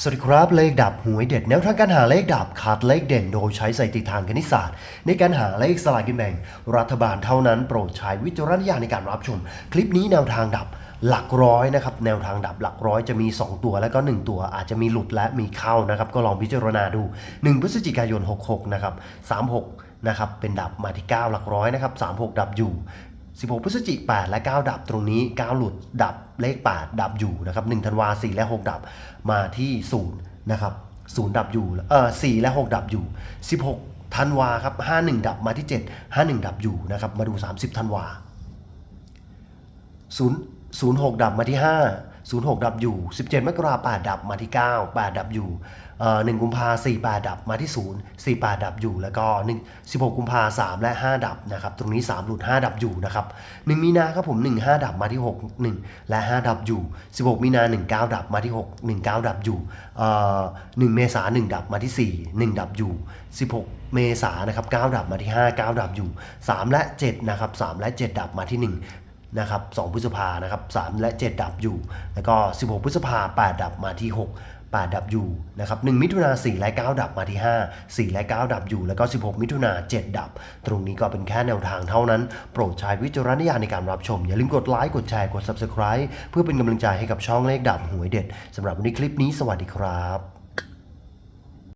สวัสดีครับเลขดับหวยเด็ดแนวทางการหาเลขดับขาดเลขเด่นโดยใช้สถิติทางคณิตศาสตร์ ในการหาเลขสลากกินแบ่ง รัฐบาลเท่านั้นโปรดใช้วิจารณญาณในการรับชม คลิปนี้แนวทางดับหลักร้อยนะครับแนวทางดับหลักร้อยจะมี 2 ตัวแล้วก็ 1 ตัวอาจจะมีหลุดและมีเข้านะครับก็ลองพิจารณาดู 1 พฤศจิกายน 66 นะครับ 36 นะครับเป็นดับมาที่ 9 หลักร้อยนะครับ36 ดับอยู่ 16 พฤศจิก8และ 9 ดับตรงนี้ 9 หลุดดับเลข 8 ดับอยู่นะครับ1ธันวา4และ 6 ดับมาที่ 0 นะครับ 0 ดับอยู่เออ4และ 6 ดับอยู่ 16ธันวาครับ51 ดับมาที่ 7 51 ดับอยู่นะครับมาดู 30ธันวา0 06 ดับมาที่ 5 06 ดับอยู่ 17 มกรา8ดับมาที่ 9 8 ดับอยู่เอ่อ1กุมภา48ดับมาที่0 48ดับอยู่แล้วก็1 16กุมภา3และ5ดับนะครับตรงนี้3หลุด5ดับอยู่นะครับ1มีนาครับผม1 5ดับมาที่6 1และ5ดับอยู่16มีนา1 9ดับมาที่6 1 9ดับอยู่เอ่อ1เมษา1ดับมาที่4 1ดับอยู่16เมษานะครับ9ดับมาที่5 9ดับอยู่3และ7นะครับ3และ7ดับมาที่1 นะครับ2พฤษภานะครับ3และ 7 ดับอยู่ แล้วก็ 16 พฤษภา8ดับมาที่ 6 8 ดับอยู่นะครับ1มิถุนา4และ 9 ดับมาที่ 5 4 และ 9 ดับอยู่ แล้วก็ 16 มิถุนา7 ดับ ตรงนี้ก็เป็นแค่แนวทางเท่านั้น โปรดใช้วิจารณญาณในการรับชม อย่าลืมกดไลค์ กดแชร์ กด Subscribe เพื่อเป็นกำลังใจให้กับช่องเลขดับหวยเด็ดสำหรับวันนี้คลิปนี้สวัสดีครับ